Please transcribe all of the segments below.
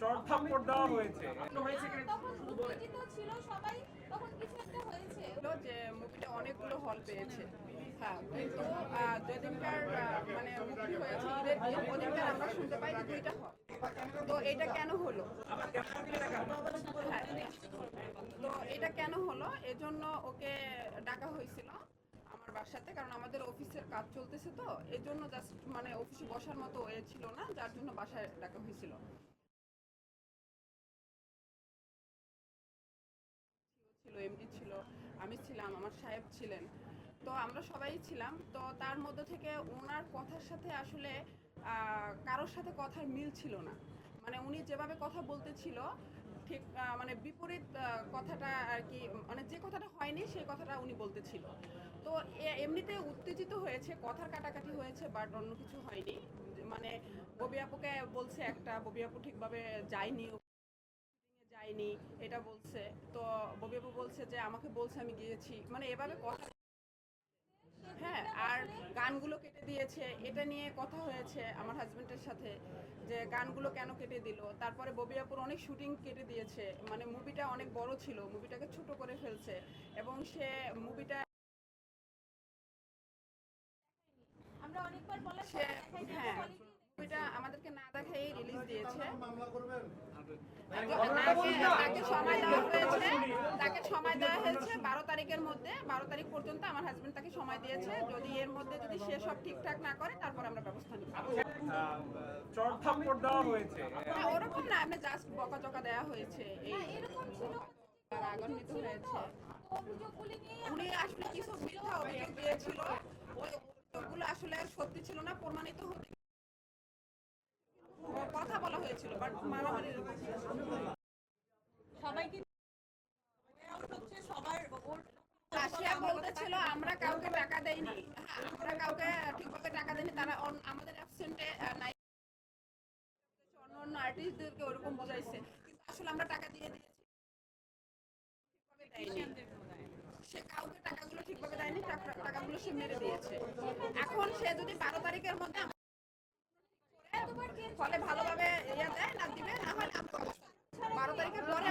চড় থাপ্পড় দেওয়া হয়েছে। ছিল সবাই তখন কিছু একটা হয়েছে যে মুভিটা অনেকগুলো হল পেয়েছে হ্যাঁ কিন্তু আমরা শুনতে পাই যে দুইটা হল তো এটা কেন হলো তো এটা কেন হলো? এজন্য ওকে ডাকা হয়েছিল। আমার বাসাতে, কারণ আমাদের অফিসের কাজ চলতেছে তো এই জন্য জাস্ট মানে অফিসে বসার মতো এ ছিল না, যার জন্য বাসায় ডাকা হয়েছিল। ছিল, এমডি ছিল, আমি ছিলাম, আমার সাহেব ছিলেন। তো আমরা সবাই ছিলাম, তো তার মধ্যে থেকে ওনার কথার সাথে আসলে কারোর সাথে কথার মিল ছিল না। মানে উনি যেভাবে কথা বলতেছিল ঠিক মানে বিপরীত কথাটা আর কি মানে যে কথাটা হয়নি সেই কথাটা উনি বলতেছিল। তো এমনিতে উত্তেজিত হয়েছে, কথার কাটাকাটি হয়েছে বাট অন্য কিছু হয়নি। মানে ববি আপুকে বলছে একটা, ববি আপু ঠিকভাবে যায়নি যায়নি, এটা বলছে। তো ববি আপু বলছে যে, আমাকে বলছে আমি গিয়েছি। মানে এভাবে কথা হ্যাঁ আর গানগুলো কেটে দিয়েছে। এটা নিয়ে কথা হয়েছে আমার হাজবেন্ডের সাথে যে গানগুলো কেন কেটে দিল। তারপরে ববি আপুর অনেক শুটিং কেটে দিয়েছে। মানে মুভিটা অনেক বড় ছিল মুভিটাকে ছোট করে ফেলছে। এবং সে মুভিটা আমরা অনেকবার দেখাই হ্যাঁ মুভিটা আমাদেরকে না দেখাই রিলিজ দিয়েছে। মামলা করবেন? তাকে- তাকে সময় দেওয়া হয়েছে তাকে সময় দেওয়া হয়েছে বারো তারিখের মধ্যে। বারো তারিখ পর্যন্ত আমার হাজবেন্ড তাকে সময় দিয়েছে। যদি এর মধ্যে যদি সে সব ঠিকঠাক না করে তারপর আমরা ব্যবস্থা নিব। চড় থাপ্পড় দেওয়া হয়েছে। না, ওরকম না আমি জাস্ট বকাচকা দেওয়া হয়েছে। এরকম ছিল। আর হয়েছে। তো অভিযোগগুলি নিয়ে উনি আসলে কিছু মিথ্যা অভিযোগ দিয়েছিল? ওই অভিযোগগুলো আসলে সত্যি ছিল না প্রমাণিত হতে বাট মারামারির সবাইকে রাশিয়া বলতেছিল আমরা কাউকে টাকা দেইনি। আমরা কাউকে ঠিকভাবে টাকা দেইনি। তারা আমাদের অ্যাবসেন্টে নাই। অন্য অন্য আর্টিস্টদেরকে ওরকম বোঝাইছে। কিন্তু আসলে আমরা টাকা দিয়ে দিয়েছি। সে কাউকে টাকাগুলো ঠিকভাবে দেয়নি টাকাগুলো সে মেরে দিয়েছে। এখন সে যদি বারো তারিখের মধ্যে ফলে ভালোভাবে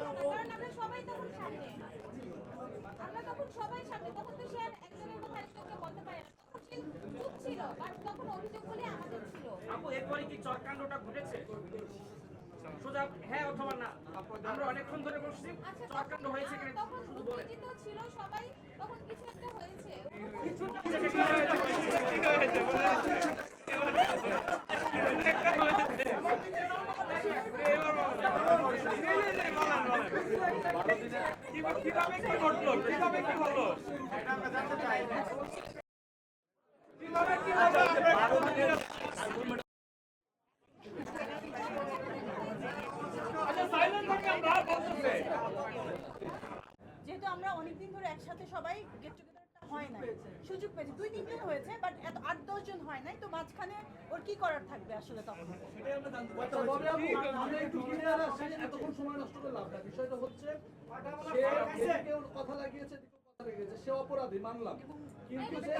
কারণ আমরা সবাই তখন সামনে আমরা তখন সবাই সামনে তখন তো সে একজনের কথা আরেকজনকে বলতে পারে না তখন সে চুপ ছিল বাট তখন অভিযোগগুলি আমাদের ছিল আপু এরপরে কি চরকাণ্ডটা ঘটেছে? সোজা হ্যাঁ অথবা না? আমরা অনেকক্ষণ ধরে বসছি চরকাণ্ড হয়েছে কিনা তখন উত্তেজিত ছিল সবাই তখন কিছু একটা হয়েছে কীভাবে কীভাবে কি ঘটলো কীভাবে কি হলো কীভাবে কি হলো আমরা বারো দিনের আচ্ছা সাইলেন্ট থাকি আমরা বলতেছে যেহেতু আমরা অনেকদিন ধরে একসাথে সবাই গেট টুগেদারটা হয় নাই। সুযোগ পেয়েছি। দুই তিনজন হয়েছে বাট এত আট দশ জন হয় নাই তো মাঝখানে ওর কি করার থাকবে আসলে তখন? আচ্ছা, এতক্ষণ সময় নষ্ট করে লাভ নাই। বিষয়টা হচ্ছে সে কথা লাগিয়েছে অপরাধী মানলাম। কিন্তু যে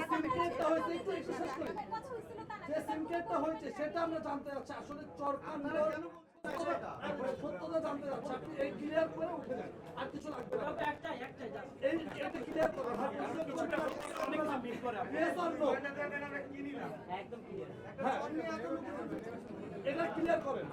হয়েছে একটু একটু শেষ করি হয়েছে সেটা আমরা জানতে যাচ্ছি। আসলে চরকাণ্ড সত্যতা জানতে যাচ্ছি। আপনি এই ক্লিয়ার করে উঠে যান। আর কিছু লাগবে না। একটাই একটাই এই এটা ক্লিয়ার করে। Yes একদম ক্লিয়ার হ্যাঁ এটা ক্লিয়ার করেন।